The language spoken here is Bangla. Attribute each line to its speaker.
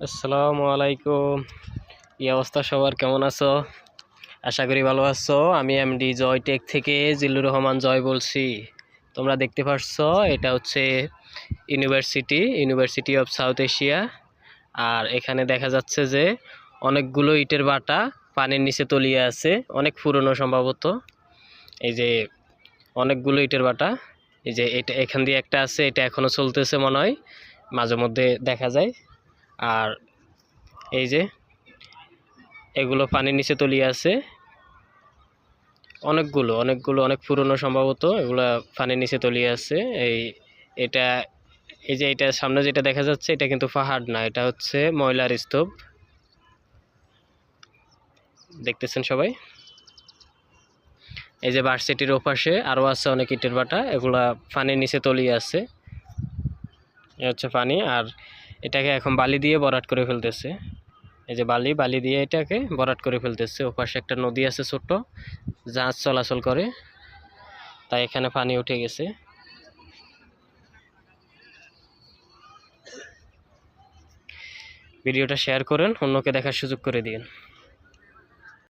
Speaker 1: আসসালামু আলাইকুম। কি অবস্থা সবার? কেমন আছো? আশা করি ভালো আছো। আমি এমডি জয় টেক থেকে জিল্লুর রহমান জয় বলছি। তোমরা দেখতে পাচ্ছ এটা হচ্ছে university university of South Asia. আর এখানে দেখা যাচ্ছে যে অনেকগুলো ইটের বাটা পানির নিচে তলিয়ে আছে, অনেক পুরনো সম্ভবত। এই যে অনেকগুলো ইটের বাটা, এই যে এটা এখান দিয়ে একটা আছে, এটা এখনও চলতেছে মনে হয়। মাঝে মধ্যে দেখা যায়। আর এই যে, এগুলো পানির নিচে তলিয়ে আছে। অনেকগুলো অনেকগুলো, অনেক পুরনো সম্ভবত, এগুলো পানির নিচে তলিয়ে আছে। এই, এটা, এই যে এটা সামনে যেটা দেখা যাচ্ছে, এটা কিন্তু পাহাড় না, এটা হচ্ছে ময়লার স্তূপ। দেখতেছেন সবাই? এই যে ভার্সিটির ওপাশে আরও আছে অনেক ইটের বাটা, এগুলা পানির নিচে তলিয়ে আছে। এ হচ্ছে পানি, আর এটাকে এখন বালি দিয়ে বরাট করে ফেলতেছে। এই যে বালি বালি দিয়ে এটাকে বরাট করে ফেলতেছে। ওপাশে একটা নদী আছে ছোট্ট জাহাজ চলাচল করে। তাই এখানে পানি উঠে গেছে। ভিডিওটা শেয়ার করেন, অন্যকে দেখার সুযোগ করে দিন।